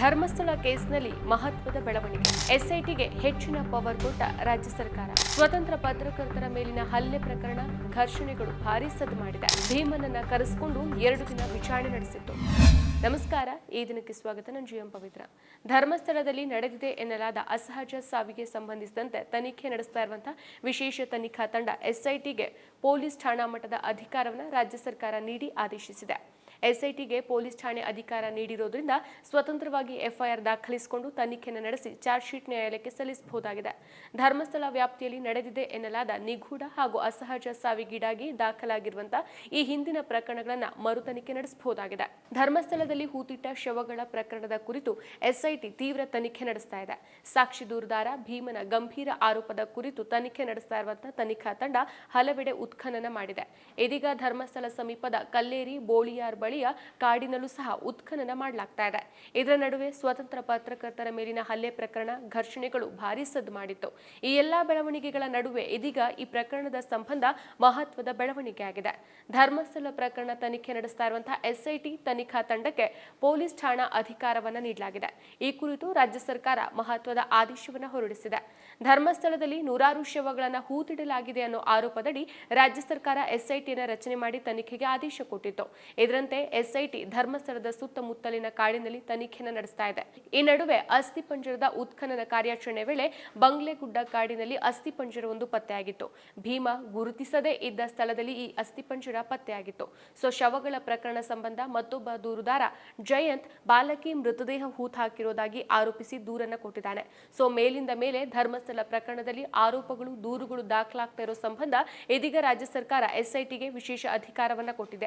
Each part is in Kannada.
ಧರ್ಮಸ್ಥಳ ಕೇಸ್ನಲ್ಲಿ ಮಹತ್ವದ ಬೆಳವಣಿಗೆ. ಎಸ್ಐಟಿಗೆ ಹೆಚ್ಚಿನ ಪವರ್ ಕೊಟ್ಟ ರಾಜ್ಯ ಸರ್ಕಾರ. ಸ್ವತಂತ್ರ ಪತ್ರಕರ್ತರ ಮೇಲಿನ ಹಲ್ಲೆ ಪ್ರಕರಣ ಘರ್ಷಣೆಗಳು ಭಾರೀ ಸದ್ದು ಮಾಡಿದೆ. ಭೀಮನನ್ನ ಕರೆಸಿಕೊಂಡು ಎರಡು ದಿನ ವಿಚಾರಣೆ ನಡೆಸಿತ್ತು. ನಮಸ್ಕಾರ, ಈ ದಿನಕ್ಕೆ ಸ್ವಾಗತ. ನಾನು ಜಿ ಎಂ ಪವಿತ್ರ. ಧರ್ಮಸ್ಥಳದಲ್ಲಿ ನಡೆದಿದೆ ಎನ್ನಲಾದ ಅಸಹಜ ಸಾವಿಗೆ ಸಂಬಂಧಿಸಿದಂತೆ ತನಿಖೆ ನಡೆಸ್ತಾ ಇರುವಂತಹ ವಿಶೇಷ ತನಿಖಾ ತಂಡ ಎಸ್ಐಟಿಗೆ ಪೊಲೀಸ್ ಠಾಣಾ ಮಟ್ಟದ ಅಧಿಕಾರವನ್ನು ರಾಜ್ಯ ಸರ್ಕಾರ ನೀಡಿ ಆದೇಶಿಸಿದೆ. ಎಸ್ಐಟಿಗೆ ಪೊಲೀಸ್ ಠಾಣೆ ಅಧಿಕಾರ ನೀಡಿರೋದ್ರಿಂದ ಸ್ವತಂತ್ರವಾಗಿ ಎಫ್ಐಆರ್ ದಾಖಲಿಸಿಕೊಂಡು ತನಿಖೆಯನ್ನು ನಡೆಸಿ ಚಾರ್ಜ್ ಶೀಟ್ ನ್ಯಾಯಾಲಯಕ್ಕೆ ಸಲ್ಲಿಸಬಹುದಾಗಿದೆ. ಧರ್ಮಸ್ಥಳ ವ್ಯಾಪ್ತಿಯಲ್ಲಿ ನಡೆದಿದೆ ಎನ್ನಲಾದ ನಿಗೂಢ ಹಾಗೂ ಅಸಹಜ ಸಾವಿಗೀಡಾಗಿ ದಾಖಲಾಗಿರುವಂತಹ ಈ ಹಿಂದಿನ ಪ್ರಕರಣಗಳನ್ನು ಮರು ತನಿಖೆ ನಡೆಸಬಹುದಾಗಿದೆ. ಧರ್ಮಸ್ಥಳದಲ್ಲಿ ಹೂತಿಟ್ಟ ಶವಗಳ ಪ್ರಕರಣದ ಕುರಿತು ಎಸ್ಐಟಿ ತೀವ್ರ ತನಿಖೆ ನಡೆಸ್ತಾ ಇದೆ. ಸಾಕ್ಷಿ ದೂರುದಾರ ಭೀಮನ ಗಂಭೀರ ಆರೋಪದ ಕುರಿತು ತನಿಖೆ ನಡೆಸ್ತಾ ಇರುವಂತಹ ತನಿಖಾ ತಂಡ ಹಲವೆಡೆ ಉತ್ಖನನ ಮಾಡಿದೆ. ಇದೀಗ ಧರ್ಮಸ್ಥಳ ಸಮೀಪದ ಕಲ್ಲೇರಿ ಬೋಳಿಯಾರ್ ಬಳಿಯ ಕಾಡಿನಲ್ಲೂ ಸಹ ಉತ್ಖನನ ಮಾಡಲಾಗ್ತಾ ಇದೆ. ಇದರ ನಡುವೆ ಸ್ವತಂತ್ರ ಪತ್ರಕರ್ತರ ಮೇಲಿನ ಹಲ್ಲೆ ಪ್ರಕರಣ ಘರ್ಷಣೆಗಳು ಭಾರಿ ಸದ್ದು ಮಾಡಿತ್ತು. ಈ ಎಲ್ಲಾ ಬೆಳವಣಿಗೆಗಳ ನಡುವೆ ಇದೀಗ ಈ ಪ್ರಕರಣದ ಸಂಬಂಧ ಮಹತ್ವದ ಬೆಳವಣಿಗೆ ಆಗಿದೆ. ಧರ್ಮಸ್ಥಳ ಪ್ರಕರಣ ತನಿಖೆ ನಡೆಸ್ತಾ ಇರುವಂತಹ ಎಸ್ಐಟಿ ತನಿಖಾ ತಂಡಕ್ಕೆ ಪೊಲೀಸ್ ಠಾಣಾ ಅಧಿಕಾರವನ್ನ ನೀಡಲಾಗಿದೆ. ಈ ಕುರಿತು ರಾಜ್ಯ ಸರ್ಕಾರ ಮಹತ್ವದ ಆದೇಶವನ್ನು ಹೊರಡಿಸಿದೆ. ಧರ್ಮಸ್ಥಳದಲ್ಲಿ ನೂರಾರು ಶವಗಳನ್ನು ಹೂತಿಡಲಾಗಿದೆ ಅನ್ನೋ ಆರೋಪದಡಿ ರಾಜ್ಯ ಸರ್ಕಾರ ಎಸ್ಐಟಿಯನ್ನು ರಚನೆ ಮಾಡಿ ತನಿಖೆಗೆ ಆದೇಶ ಕೊಟ್ಟಿತ್ತು. ಇದರಂತೆ ಎಸ್ಐಟಿ ಧರ್ಮಸ್ಥಳದ ಸುತ್ತಮುತ್ತಲಿನ ಕಾಡಿನಲ್ಲಿ ತನಿಖೆಯನ್ನು ನಡೆಸ್ತಾ ಇದೆ. ಈ ನಡುವೆ ಅಸ್ಥಿಪಂಜರದ ಉತ್ಖನನ ಕಾರ್ಯಾಚರಣೆ ವೇಳೆ ಬಂಗ್ಲೆಗುಡ್ಡ ಕಾಡಿನಲ್ಲಿ ಅಸ್ಥಿಪಂಜರವೊಂದು ಪತ್ತೆಯಾಗಿತ್ತು. ಭೀಮ ಗುರುತಿಸದೇ ಇದ್ದ ಸ್ಥಳದಲ್ಲಿ ಈ ಅಸ್ಥಿಪಂಜರ ಪತ್ತೆಯಾಗಿತ್ತು. ಸೊ, ಶವಗಳ ಪ್ರಕರಣ ಸಂಬಂಧ ಮತ್ತೊಬ್ಬ ದೂರುದಾರ ಜಯಂತ್ ಬಾಲಕಿ ಮೃತದೇಹ ಹೂತ್ ಹಾಕಿರೋದಾಗಿ ಆರೋಪಿಸಿ ದೂರನ್ನ ಕೊಟ್ಟಿದ್ದಾನೆ. ಸೊ, ಮೇಲಿಂದ ಮೇಲೆ ಧರ್ಮಸ್ಥಳ ಪ್ರಕರಣದಲ್ಲಿ ಆರೋಪಗಳು, ದೂರುಗಳು ದಾಖಲಾಗ್ತಾ ಇರೋ ಸಂಬಂಧ ಇದೀಗ ರಾಜ್ಯ ಸರ್ಕಾರ ಎಸ್ಐಟಿಗೆ ವಿಶೇಷ ಅಧಿಕಾರವನ್ನ ಕೊಟ್ಟಿದೆ.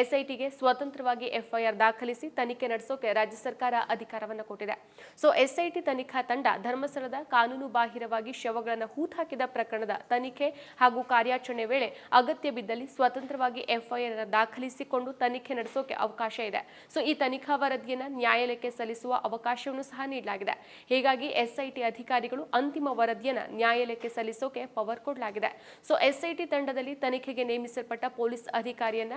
ಎಸ್ಐಟಿಗೆ ಸ್ವತಂತ್ರವಾಗಿ ಎಫ್ಐಆರ್ ದಾಖಲಿಸಿ ತನಿಖೆ ನಡೆಸೋಕೆ ರಾಜ್ಯ ಸರ್ಕಾರ ಅಧಿಕಾರವನ್ನು ಕೊಟ್ಟಿದೆ. ಸೊ, ಎಸ್ಐಟಿ ತನಿಖಾ ತಂಡ ಧರ್ಮಸ್ಥಳದ ಕಾನೂನು ಬಾಹಿರವಾಗಿ ಶವಗಳನ್ನು ಹೂತಾಕಿದ ಪ್ರಕರಣದ ತನಿಖೆ ಹಾಗೂ ಕಾರ್ಯಾಚರಣೆ ವೇಳೆ ಅಗತ್ಯ ಬಿದ್ದಲ್ಲಿ ಸ್ವತಂತ್ರವಾಗಿ ಎಫ್ಐಆರ್ ದಾಖಲಿಸಿಕೊಂಡು ತನಿಖೆ ನಡೆಸೋಕೆ ಅವಕಾಶ ಇದೆ. ಸೊ, ಈ ತನಿಖಾ ವರದಿಯನ್ನು ನ್ಯಾಯಾಲಯಕ್ಕೆ ಸಲ್ಲಿಸುವ ಅವಕಾಶವನ್ನು ಸಹ ನೀಡಲಾಗಿದೆ. ಹೀಗಾಗಿ ಎಸ್ಐಟಿ ಅಧಿಕಾರಿಗಳು ಅಂತಿಮ ವರದಿಯನ್ನು ನ್ಯಾಯಾಲಯಕ್ಕೆ ಸಲ್ಲಿಸೋಕೆ ಪವರ್ ಕೊಡಲಾಗಿದೆ. ಸೊ, ಎಸ್ಐಟಿ ತಂಡದಲ್ಲಿ ತನಿಖೆಗೆ ನೇಮಿಸಲ್ಪಟ್ಟ ಪೊಲೀಸ್ ಅಧಿಕಾರಿಯನ್ನ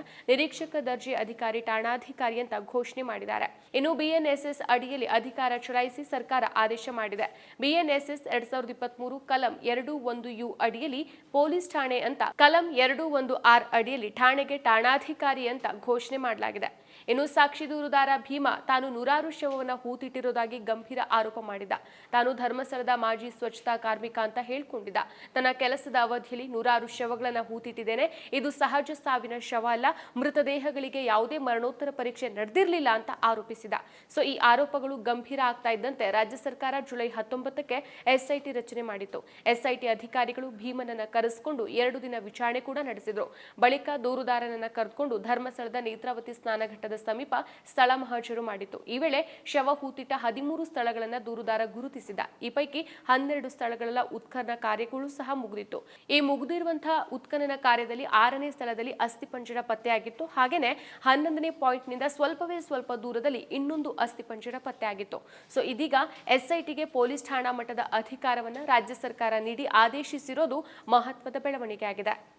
ನಿರೀಕ್ಷಕ ದರ್ಜೆ ಅಧಿಕಾರಿ ಠಾಣಾಧಿಕಾರಿ ಅಂತ ಘೋಷಣೆ ಮಾಡಿದ್ದಾರೆ. ಇನ್ನು ಬಿಎನ್ಎಸ್ಎಸ್ ಅಡಿಯಲ್ಲಿ ಅಧಿಕಾರ ಚಲಾಯಿಸಿ ಸರ್ಕಾರ ಆದೇಶ ಮಾಡಿದೆ. ಬಿಎನ್ಎಸ್ಎಸ್ ಎರಡ್ ಸಾವಿರದ ಇಪ್ಪತ್ತ್ ಮೂರು ಕಲಂ ಎರಡು ಒಂದು ಯು ಅಡಿಯಲ್ಲಿ ಪೊಲೀಸ್ ಠಾಣೆ ಅಂತ, ಕಲಂ ಎರಡು ಒಂದು ಆರ್ ಅಡಿಯಲ್ಲಿ ಠಾಣೆಗೆ ಠಾಣಾಧಿಕಾರಿ ಅಂತ ಘೋಷಣೆ ಮಾಡಲಾಗಿದೆ. ಇನ್ನು ಸಾಕ್ಷಿ ದೂರುದಾರ ಭೀಮ ತಾನು ನೂರಾರು ಶವವನ್ನು ಹೂತಿಟ್ಟಿರುವುದಾಗಿ ಗಂಭೀರ ಆರೋಪ ಮಾಡಿದ ತಾನು ಧರ್ಮಸ್ಥಳದ ಮಾಜಿ ಸ್ವಚ್ಛತಾ ಕಾರ್ಮಿಕ ಅಂತ ಹೇಳ್ಕೊಂಡಿದ್ದ. ತನ್ನ ಕೆಲಸದ ಅವಧಿಯಲ್ಲಿ ನೂರಾರು ಶವಗಳನ್ನು ಹೂತಿಟ್ಟಿದ್ದೇನೆ. ಇದು ಸಹಜ ಸಾವಿನ ಶವ ಅಲ್ಲ. ಮೃತದೇಹಗಳಿಗೆ ಯಾವುದೇ ಮರಣೋತ್ತರ ಪರೀಕ್ಷೆ ನಡೆದಿರಲಿಲ್ಲ ಅಂತ ಆರೋಪಿಸಿದ. ಸೊ, ಈ ಆರೋಪಗಳು ಗಂಭೀರ ಆಗ್ತಾ ಇದ್ದಂತೆ ರಾಜ್ಯ ಸರ್ಕಾರ ಜುಲೈ ಹತ್ತೊಂಬತ್ತಕ್ಕೆ ಎಸ್ಐಟಿ ರಚನೆ ಮಾಡಿತ್ತು. ಎಸ್ಐಟಿ ಅಧಿಕಾರಿಗಳು ಭೀಮನನ್ನ ಕರೆಸಿಕೊಂಡು ಎರಡು ದಿನ ವಿಚಾರಣೆ ಕೂಡ ನಡೆಸಿದ್ರು. ಬಳಿಕ ದೂರುದಾರನನ್ನ ಕರೆದುಕೊಂಡು ಧರ್ಮಸ್ಥಳದ ನೇತ್ರಾವತಿ ಸ್ನಾನಘಟ್ಟದ ಸಮೀಪ ಸ್ಥಳ ಮಹಜರು ಮಾಡಿತ್ತು. ಈ ವೇಳೆ ಶವ ಹೂತಿಟ್ಟ ಹದಿಮೂರು ಸ್ಥಳಗಳನ್ನ ದೂರುದಾರ ಗುರುತಿಸಿದ. ಈ ಪೈಕಿ ಹನ್ನೆರಡು ಸ್ಥಳಗಳ ಉತ್ಖನನ ಕಾರ್ಯಗಳು ಸಹ ಮುಗಿದಿತ್ತು. ಈ ಮುಗಿದಿರುವಂತಹ ಉತ್ಖನನ ಕಾರ್ಯದಲ್ಲಿ ಆರನೇ ಸ್ಥಳದಲ್ಲಿ ಅಸ್ಥಿಪಂಜರ ಪತ್ತೆಯಾಗಿತ್ತು. ಹಾಗೇನೆ ಹನ್ನೊಂದನೇ ಪಾಯಿಂಟ್ನಿಂದ ಸ್ವಲ್ಪವೇ ಸ್ವಲ್ಪ ದೂರದಲ್ಲಿ ಇನ್ನೊಂದು ಅಸ್ಥಿಪಂಜರ ಪತ್ತೆಯಾಗಿತ್ತು. ಸೊ, ಇದೀಗ ಎಸ್ಐಟಿಗೆ ಪೊಲೀಸ್ ಠಾಣಾ ಮಟ್ಟದ ಅಧಿಕಾರವನ್ನ ರಾಜ್ಯ ಸರ್ಕಾರ ನೀಡಿ ಆದೇಶಿಸಿರೋದು ಮಹತ್ವದ ಬೆಳವಣಿಗೆ ಆಗಿದೆ